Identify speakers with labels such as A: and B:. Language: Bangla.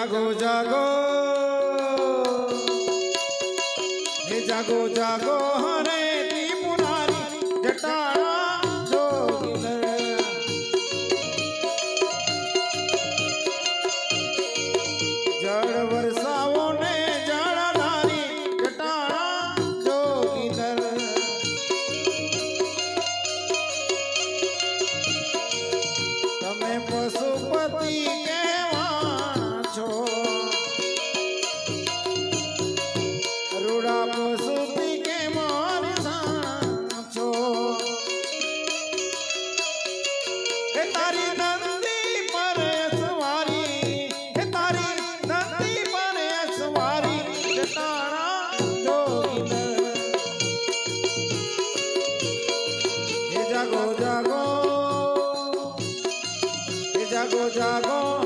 A: জাগো জাগো। হে জাগো জাগো। জাগো। জাগো জাগো।